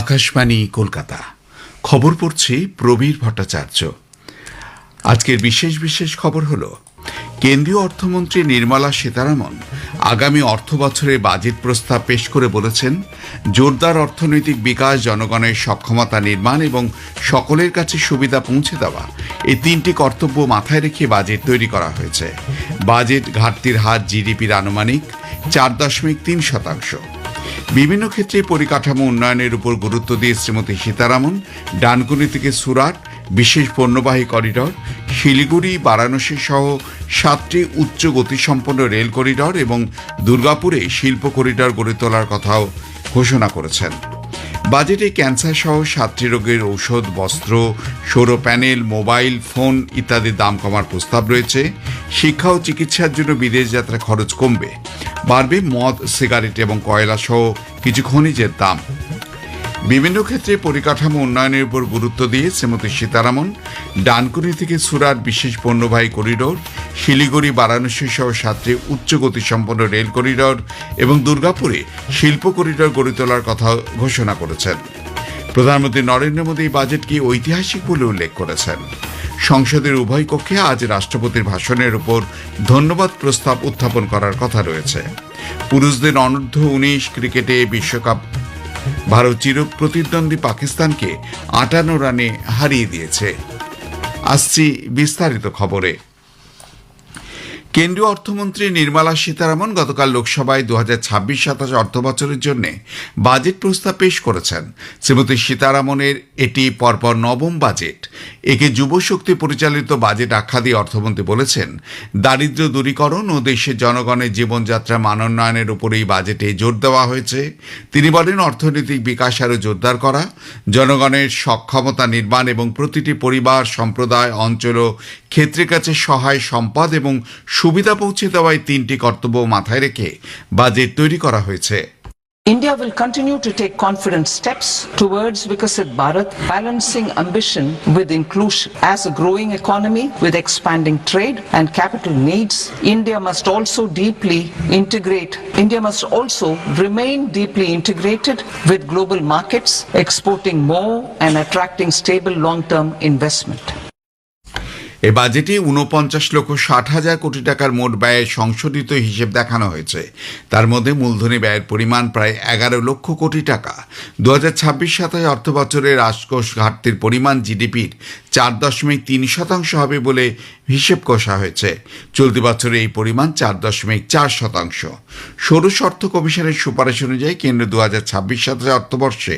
আকাশবাণী, কলকাতা। খবর পড়ছি প্রবীর ভট্টাচার্য। আজকের বিশেষ বিশেষ খবর হল, কেন্দ্রীয় অর্থমন্ত্রী নির্মলা সীতারামন আগামী অর্থ বছরে বাজেট প্রস্তাব পেশ করে বলেছেন, জোরদার অর্থনৈতিক বিকাশ জনগণের সক্ষমতা নির্মাণ এবং সকলের কাছে সুবিধা পৌঁছে দেওয়া এই তিনটি কর্তব্য মাথায় রেখে বাজেট তৈরি করা হয়েছে। বাজেট ঘাটতির হার জিডিপির আনুমানিক চার দশমিক তিন শতাংশ। বিভিন্ন ক্ষেত্রে পরিকাঠামো উন্নয়নের উপর গুরুত্ব দিয়ে শ্রীমতী সীতারামন, ডানকুনি থেকে সুরাট, বিশেষ পণ্যবাহী করিডর, শিলিগুড়ি, বারাণসী সহ সাতটি উচ্চ গতিসম্পন্ন রেল করিডর এবং দুর্গাপুরে শিল্প করিডর গড়ে তোলার কথাও ঘোষণা করেছেন। বাজেটে ক্যান্সার সহ সাতটি রোগের ঔষধ, বস্ত্র, সৌর প্যানেল, মোবাইল, ফোন ইত্যাদির দাম কমার প্রস্তাব রয়েছে। শিক্ষা ও চিকিৎসার জন্য বিদেশ যাত্রা খরচ কমবে। বাড়বে মদ, সিগারেট এবং কয়লা সহ কিছু খনিজের দাম। বিভিন্ন ক্ষেত্রে পরিকাঠামো উন্নয়নের উপর গুরুত্ব দিয়ে শ্রীমতী সীতারামন ডানকুনি থেকে সুরাট বিশেষ পণ্যবাহী করিডোর, শিলিগুড়ি, বারাণসী সহ সাতটি উচ্চ গতিসম্পন্ন রেল করিডোর এবং দুর্গাপুরে শিল্প করিডোর গড়ে তোলার কথা ঘোষণা করেছেন। প্রধানমন্ত্রী নরেন্দ্র মোদী বাজেটকে ঐতিহাসিক বলে উল্লেখ করেছেন। সংসদের উভয় কক্ষে আজ রাষ্ট্রপতির ভাষণের উপর ধন্যবাদ প্রস্তাব উত্থাপন করার কথা রয়েছে। পুরুষদের অনূর্ধ্ব উনিশ ক্রিকেটে বিশ্বকাপ। ভারত চির প্রতিদ্বন্দ্বী পাকিস্তানকে আটান্ন রানে হারিয়ে দিয়েছে। আসছি বিস্তারিত খবরে। কেন্দ্রীয় অর্থমন্ত্রী নির্মলা সীতারামন গতকাল লোকসভায় দু হাজার ছাব্বিশ সাতাশ অর্থ বছরের জন্য বাজেট প্রস্তাব পেশ করেছেন। শ্রীমতী সীতারামনের এটি পরপর নবম বাজেট। একে যুবশক্তি পরিচালিত বাজেট আখ্যা দিয়ে অর্থমন্ত্রী বলেছেন, দারিদ্র দূরীকরণ ও দেশের জনগণের জীবনযাত্রা মানোন্নয়নের উপর এই বাজেটে জোর দেওয়া হয়েছে। তিনি বলেন, অর্থনৈতিক বিকাশ আরও জোরদার করা, জনগণের সক্ষমতা নির্মাণ এবং প্রতিটি পরিবার, সম্প্রদায়, অঞ্চল ও ক্ষেত্রের কাছে সহায় সম্পদ এবং সুবিধা পৌঁছে দেওয়ায় তিনটি কর্তব্য মাথায় রেখে বাজেট তৈরি করা হয়েছে India will continue to take confident steps towards Vikasit Bharat, balancing ambition with inclusion. As a growing economy with expanding trade and capital needs, India must also deeply integrate. India must also remain deeply integrated with global markets, exporting more and attracting stable long-term investment. এ বাজেটে উনপঞ্চাশ লক্ষ ষাট হাজার কোটি টাকার মোট ব্যয়ের সংশোধিত হিসেব দেখানো হয়েছে। তার মধ্যে মূলধনী ব্যয়ের পরিমাণ প্রায় এগারো লক্ষ কোটি টাকা। দু হাজার ছাব্বিশ সাতাশ অর্থবছরে রাজকোষ ঘাটতির পরিমাণ জিডিপির চার দশমিক তিন শতাংশ হবে বলে হিসেব কষা হয়েছে। চলতি বছরে এই পরিমাণ চার দশমিক চার শতাংশ। ষোড়শ অর্থ কমিশনের সুপারিশ অনুযায়ী কেন্দ্র দু হাজার ছাব্বিশ সাতাশ অর্থবর্ষে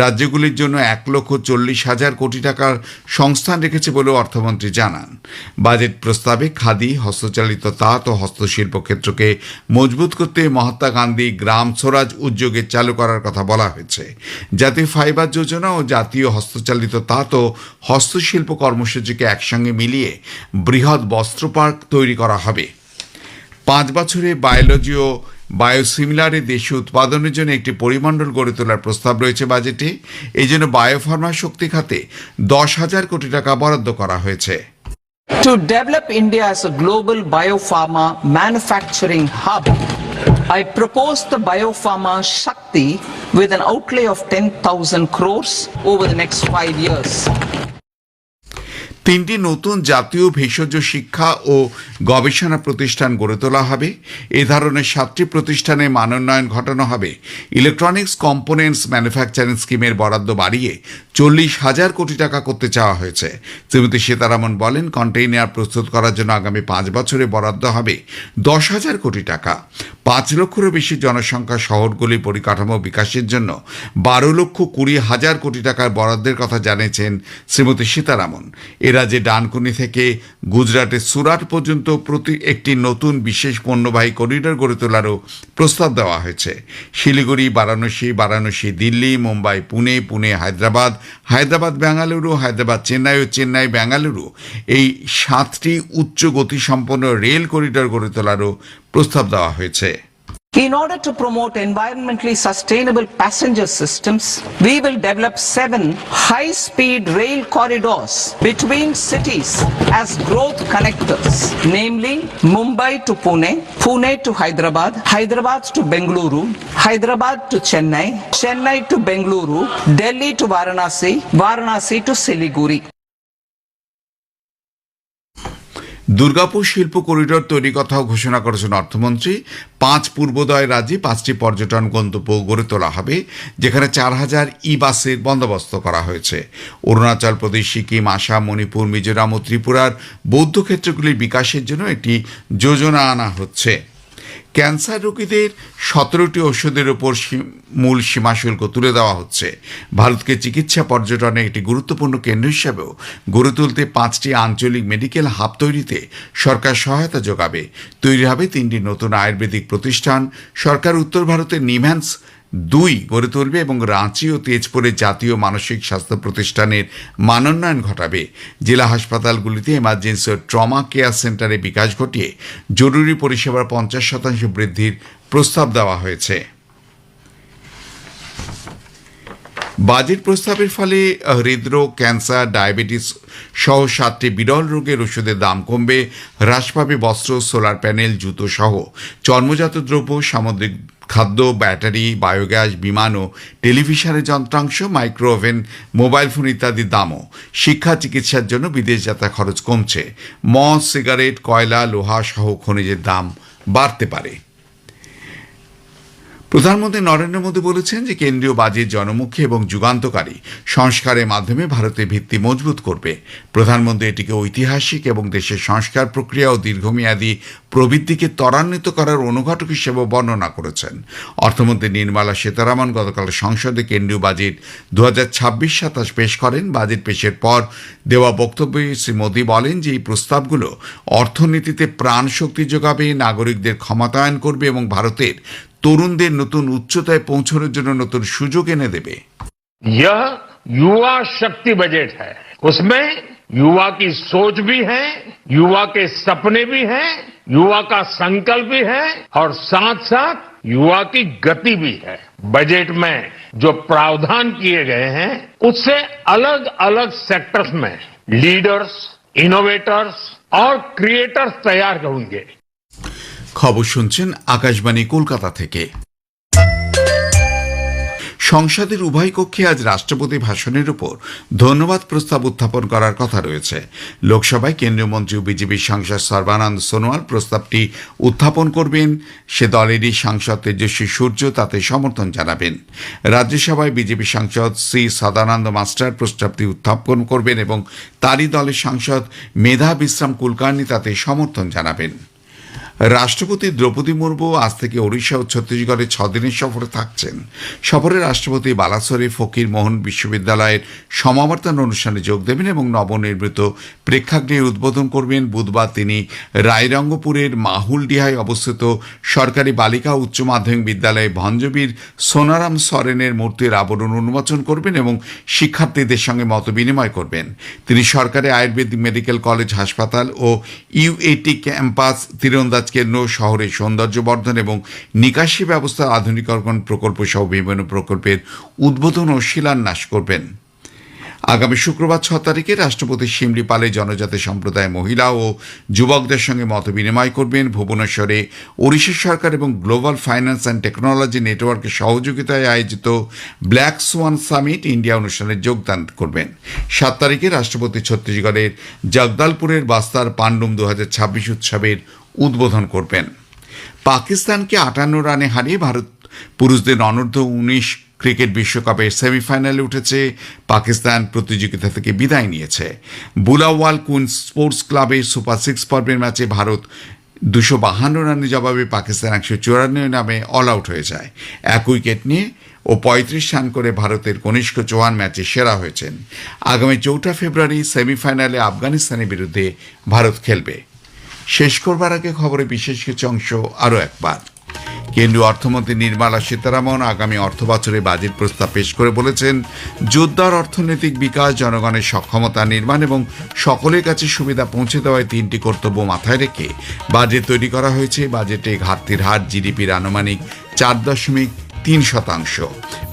রাজ্যগুলির জন্য এক লক্ষ চল্লিশ হাজার কোটি টাকার সংস্থান রেখেছে বলেও অর্থমন্ত্রী জানান। বাজেট প্রস্তাবে খাদি, হস্তচালিত তাঁত ও হস্তশিল্প ক্ষেত্রকে মজবুত করতে মহাত্মা গান্ধী গ্রাম স্বরাজ উদ্যোগে চালু করার কথা বলা হয়েছে। জাতীয় ফাইবার যোজনা ও জাতীয় হস্তচালিত তাঁত ও হস্তশিল্প কর্মসূচিকে একসঙ্গে মিলিয়ে বৃহৎ বস্ত্র পার্ক তৈরি করা হবে। পাঁচ বছরে বায়োলজি ও বায়োসিমিলারে দেশে উৎপাদনের জন্য একটি পরিমণ্ডল গড়ে তোলার প্রস্তাব রয়েছে বাজেটে। এই জন্য বায়োফার্মা শক্তি খাতে দশ হাজার কোটি টাকা বরাদ্দ করা হয়েছে। To develop India as a global biopharma manufacturing hub, I propose the Biopharma Shakti with an outlay of 10,000 crores over the next five years. তিনটি নতুন জাতীয় ভেষজ শিক্ষা ও গবেষণা প্রতিষ্ঠান গড়ে তোলা হবে। এ ধরনের সাতটি প্রতিষ্ঠানে মানোন্নয়ন ঘটানো হবে। ইলেকট্রনিক্স কম্পোনেন্টস ম্যানুফ্যাকচারিং স্কিমের বরাদ্দ বাড়িয়ে চল্লিশ হাজার কোটি টাকা করতে চাওয়া হয়েছে। শ্রীমতী সীতারামন বলেন, কন্টেইনার প্রস্তুত করার জন্য আগামী পাঁচ বছরে বরাদ্দ হবে দশ হাজার কোটি টাকা। পাঁচ লক্ষেরও বেশি জনসংখ্যা শহরগুলি পরিকাঠামো বিকাশের জন্য বারো লক্ষ কুড়ি হাজার কোটি টাকার বরাদ্দের কথা জানিয়েছেন শ্রীমতী সীতারামন। এ রাজ্যে ডানকুনি থেকে গুজরাটের সুরাট পর্যন্ত প্রতি একটি নতুন বিশেষ পণ্যবাহী করিডর গড়ে তোলারও প্রস্তাব দেওয়া হয়েছে। শিলিগুড়ি, বারাণসী বারাণসী, দিল্লি, মুম্বাই, পুনে পুনে, হায়দ্রাবাদ হায়দ্রাবাদ বেঙ্গালুরু হায়দ্রাবাদ, চেন্নাই ও চেন্নাই বেঙ্গালুরু এই সাতটি উচ্চ গতিসম্পন্ন রেল করিডর গড়ে তোলারও প্রস্তাব দেওয়া হয়েছে। In order to promote environmentally sustainable passenger systems, we will develop seven high-speed rail corridors between cities as growth connectors, namely Mumbai to Pune, Pune to Hyderabad, Hyderabad to Bengaluru, Hyderabad to Chennai, Chennai to Bengaluru, Delhi to Varanasi, Varanasi to Siliguri. Durgapur শিল্প corridor তৈরি কথাও ঘোষণা করেছেন অর্থমন্ত্রী। পাঁচ পূর্বোদয় রাজ্যে পাঁচটি পর্যটন গন্তব্য গড়ে তোলা হবে, যেখানে চার হাজার ই বাসের বন্দোবস্ত করা হয়েছে। অরুণাচল প্রদেশ, সিকিম, আসাম, মণিপুর, মিজোরাম ও ত্রিপুরার বৌদ্ধ ক্ষেত্রগুলির বিকাশের জন্য একটি যোজনা আনা হচ্ছে। ক্যান্সার রোগীদের সতেরোটি ওষুধের ওপর মূল সীমা শুল্ক তুলে দেওয়া হচ্ছে। ভারতকে চিকিৎসা পর্যটনে একটি গুরুত্বপূর্ণ কেন্দ্র হিসাবেও গড়ে তুলতে পাঁচটি আঞ্চলিক মেডিকেল হাব তৈরিতে সরকার সহায়তা যোগাবে। তৈরি হবে তিনটি নতুন আয়ুর্বেদিক প্রতিষ্ঠান। সরকার উত্তর ভারতের নিম্যান্স দুই গড়ে তুলবে এবং রাঁচি ও তেজপুরে জাতীয় মানসিক স্বাস্থ্য প্রতিষ্ঠানের মানোন্নয়ন ঘটাবে। জেলা হাসপাতালগুলিতে এমার্জেন্সি ও ট্রমা কেয়ার সেন্টারে বিকাশ ঘটিয়ে জরুরি পরিষেবার পঞ্চাশ শতাংশ বৃদ্ধির প্রস্তাব দেওয়া হয়েছে। বাজেট প্রস্তাবের ফলে হৃদরোগ, ক্যান্সার, ডায়াবেটিস সহ সাতটি বিরল রোগের ওষুধের দাম কমবে। হ্রাস পাবে বস্ত্র, সোলার প্যানেল, জুতো সহ। চর্মজাত দ্রব্য, সামুদ্রিক খাদ্য, ব্যাটারি, বায়োগ্যাস, বিমান ও টেলিভিশনের যন্ত্রাংশ মাইক্রো ওভেন মোবাইল ফোন ইত্যাদির দামও। শিক্ষা, চিকিৎসার জন্য বিদেশ যাত্রা খরচ কমছে। মদ, সিগারেট, কয়লা, লোহা সহ খনিজের দাম বাড়তে পারে। প্রধানমন্ত্রী নরেন্দ্র মোদী বলেছেন যে কেন্দ্রীয় বাজেট জনমুখী এবং যুগান্তকারী সংস্কারের মাধ্যমে ভারতের ভিত্তি মজবুত করবে। প্রধানমন্ত্রী এটিকে ঐতিহাসিক এবং দেশের সংস্কার প্রক্রিয়া ও দীর্ঘমেয়াদী প্রবৃদ্ধিকে ত্বরান্বিত করার অনুঘটক হিসেবে বর্ণনা করেছেন। অর্থমন্ত্রী নির্মলা সীতারামন গতকাল সংসদে কেন্দ্রীয় বাজেট দু হাজার ছাব্বিশ সাতাশ পেশ করেন। বাজেট পেশের পর দেওয়া বক্তব্যে শ্রী মোদী বলেন যে এই প্রস্তাবগুলো অর্থনীতিতে প্রাণ শক্তি যোগাবে, নাগরিকদের ক্ষমতায়ন করবে এবং ভারতের তরুণদের নতুন উচ্চতায় পৌঁছানোর জন্য নতুন সুযোগ এনে দেবে यह युवा शक्ति बजट है उसमें युवा की सोच भी है युवा के सपने भी हैं युवा का संकल्प भी है और साथ साथ युवा की गति भी है बजट में जो प्रावधान किए गए हैं उससे अलग अलग सेक्टर्स में लीडर्स इनोवेटर्स और क्रिएटर्स तैयार होंगे খবর শুনছেন আকাশবাণী কলকাতা থেকে। সংসদের উভয় কক্ষে আজ রাষ্ট্রপতি ভাষণের উপর ধন্যবাদ প্রস্তাব উত্থাপন করার কথা রয়েছে। লোকসভায় কেন্দ্রীয় মন্ত্রী ও বিজেপির সাংসদ সর্বানন্দ সোনোয়াল প্রস্তাবটি উত্থাপন করবেন। সে দলেরই সাংসদ তেজস্বী সূর্য তাতে সমর্থন জানাবেন। রাজ্যসভায় বিজেপি সাংসদ শ্রী সদানন্দ মাস্টার প্রস্তাবটি উত্থাপন করবেন এবং তারই দলের সাংসদ মেধা বিশ্রাম কুলকার্নি তাতে সমর্থন জানাবেন। রাষ্ট্রপতি দ্রৌপদী মুর্মু আজ থেকে ওড়িশা ও ছত্তিশগড়ে ছদিনের সফরে থাকছেন। সফরে রাষ্ট্রপতি বালাসরে ফকির মোহন বিশ্ববিদ্যালয়ের সমাবর্তন অনুষ্ঠানে যোগ দেবেন এবং নবনির্মিত প্রেক্ষাগৃহে উদ্বোধন করবেন। বুধবার তিনি রায়রঙ্গপুরের মাহুলডিহায় অবস্থিত সরকারি বালিকা উচ্চ মাধ্যমিক বিদ্যালয়ে ভঞ্জবীর সোনারাম সরেনের মূর্তির আবরণ উন্মোচন করবেন এবং শিক্ষার্থীদের সঙ্গে মত বিনিময় করবেন। তিনি সরকারি আয়ুর্বেদিক মেডিকেল কলেজ হাসপাতাল ও ইউএটি ক্যাম্পাস তীরন্দাজ কেন্দ্র শহরের সৌন্দর্য বর্ধন এবং নিকাশি ব্যবস্থা আধুনিকরণ প্রকল্প সহ বিভিন্ন প্রকল্পের উদ্বোধন ও শিলান্যাস করবেন। আগামী শুক্রবার ছ তারিখে রাষ্ট্রপতি শিমলিপালে জনজাতি সম্প্রদায় মহিলা ও যুবকদের সঙ্গে মত বিনিময় করবেন। ভুবনেশ্বরে ওড়িশা সরকার এবং গ্লোবাল ফাইন্যান্স অ্যান্ড টেকনোলজি নেটওয়ার্কের সহযোগিতায় আয়োজিত ব্ল্যাক সোয়ান সামিট ইন্ডিয়া অনুষ্ঠানে যোগদান করবেন। সাত তারিখে রাষ্ট্রপতি ছত্তিশগড়ের জগদালপুরের বাস্তার পান্ডুম দু উৎসবের উদ্বোধন করবেন। পাকিস্তানকে আটান্ন রানে হারিয়ে ভারত পুরুষদের অনূর্ধ্ব উনিশ ক্রিকেট বিশ্বকাপের সেমিফাইনালে উঠেছে। পাকিস্তান প্রতিযোগিতা থেকে বিদায় নিয়েছে। বুলাওয়াল কুন স্পোর্টস ক্লাবের সুপার সিক্স পর্বের ম্যাচে ভারত দুশো বাহান্ন রানের জবাবে পাকিস্তান একশো চুরানব্বই নামে অল আউট হয়ে যায়। এক উইকেট নিয়ে ও পঁয়ত্রিশ রান করে ভারতের কনিষ্ক চৌহান ম্যাচে সেরা হয়েছেন। আগামী চৌঠা ফেব্রুয়ারি সেমিফাইনালে আফগানিস্তানের বিরুদ্ধে ভারত খেলবে। শেষ করবার আগে খবরে বিশেষ কিছু অংশ আরও একবার। কেন্দ্রীয় অর্থমন্ত্রী নির্মলা সীতারামন আগামী অর্থ বছরে বাজেট প্রস্তাব পেশ করে বলেছেন, জোরদার অর্থনৈতিক বিকাশ, জনগণের সক্ষমতা নির্মাণ এবং সকলের কাছে সুবিধা পৌঁছে দেওয়ায় তিনটি কর্তব্য মাথায় রেখে বাজেট তৈরি করা হয়েছে। বাজেটে ঘাটতির হার, জিডিপির আনুমানিক চার দশমিক তিন শতাংশ।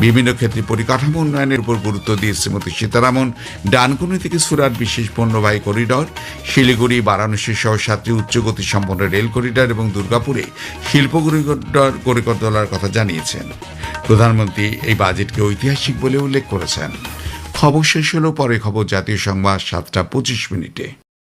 বিভিন্ন ক্ষেত্রে পরিকাঠামো উন্নয়নের উপর গুরুত্ব দিয়ে শ্রীমতী সীতারামন ডানকুনি থেকে সুরাট বিশেষ পণ্যবাহী করিডর, শিলিগুড়ি, বারাণসী সহ সাতটি উচ্চগতি সম্পন্ন রেল করিডর এবং দুর্গাপুরে শিল্প করিডর তোলার কথা জানিয়েছেন। প্রধানমন্ত্রী এই বাজেটকে ঐতিহাসিক বলে উল্লেখ করেছেন। খবর শেষ হলো, পরে খবর জাতীয় সংবাদ সাতটা পঁচিশ মিনিটে।